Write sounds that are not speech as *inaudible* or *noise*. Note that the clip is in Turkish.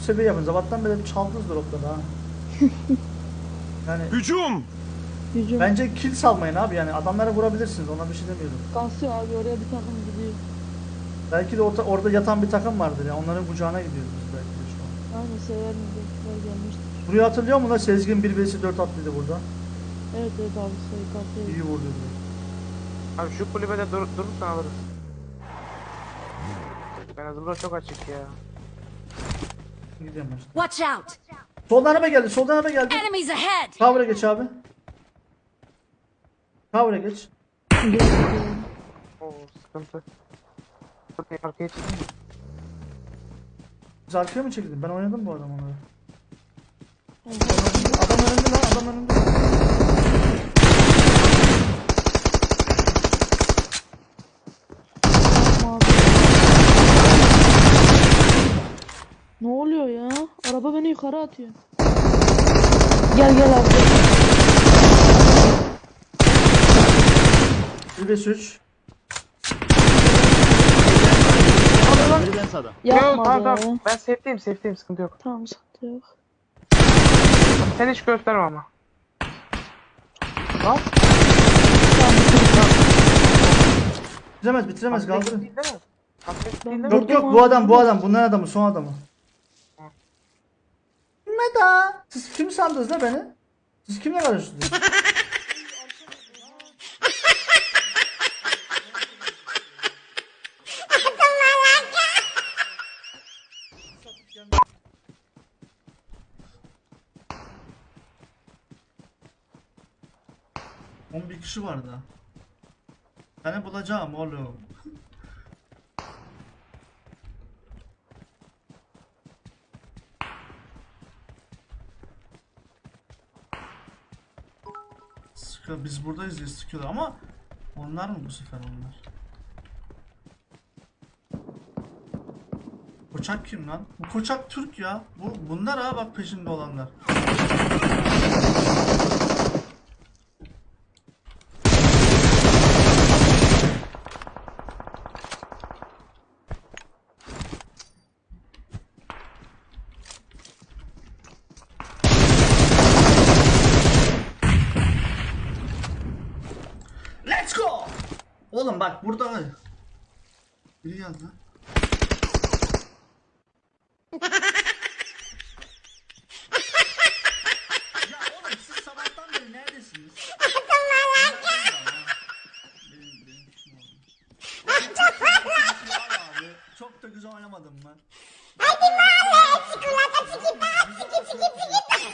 seviye yapın. Sabahtan beri çaldınız dropları ha. *laughs* yani Hücum! Hücum. bence kill salmayın abi yani adamlara vurabilirsiniz ona bir şey demiyorum. Kasıyor abi oraya bir takım gidiyor. Belki de orta, orada yatan bir takım vardır ya onların kucağına gidiyoruz biz belki de şu an. Aynen sever bizimkiler gelmiştir. Burayı hatırlıyor musun lan Sezgin 1 vs 4 attıydı burada. Evet evet abi sayı kasıyor. İyi vurdu. Abi şu kulübede dur durursan alırız. Ben hazırlığı çok açık ya. Gidiyorum ben işte. Watch out! Soldan araba geldi soldan araba geldi. Enemies ahead! Cover'a geç abi. Cover'a geç. Oo sıkıntı. Arkaya çıktım. Biz arkaya mı çekildin? Ben oynadım bu adam onları. Adam önünde lan adam önünde. Abi. Ne oluyor ya? Araba beni yukarı atıyor. Gel gel abi. 1 vs 3. Biri ben sağda. Yok Yapma tamam be. tamam. Ben safe'deyim safe'deyim sıkıntı yok. Tamam sıkıntı yok. Sen hiç gösterme ama. Lan. Bitiremez bitiremez kaldırın. Değil mi? Değil mi? Yok yok bu adam bu adam bunların adamı son adamı. Meda. Siz kim sandınız ne beni? Siz kimle karıştırdınız? On bir kişi vardı. Seni bulacağım oğlum. Sıkı, biz buradayız diye sıkıyorlar ama onlar mı bu sefer onlar? Koçak kim lan? Bu Koçak Türk ya. Bu bunlar ha bak peşinde olanlar. Oğlum bak burada biri geldi lan. ya oğlum siz sabahtan beri neredesiniz? Benim- benim kuşum oldu. Vallahi abi, Çok da güzel oynamadım ben. Hadi mahalle çikolata çikita çiki çiki çiki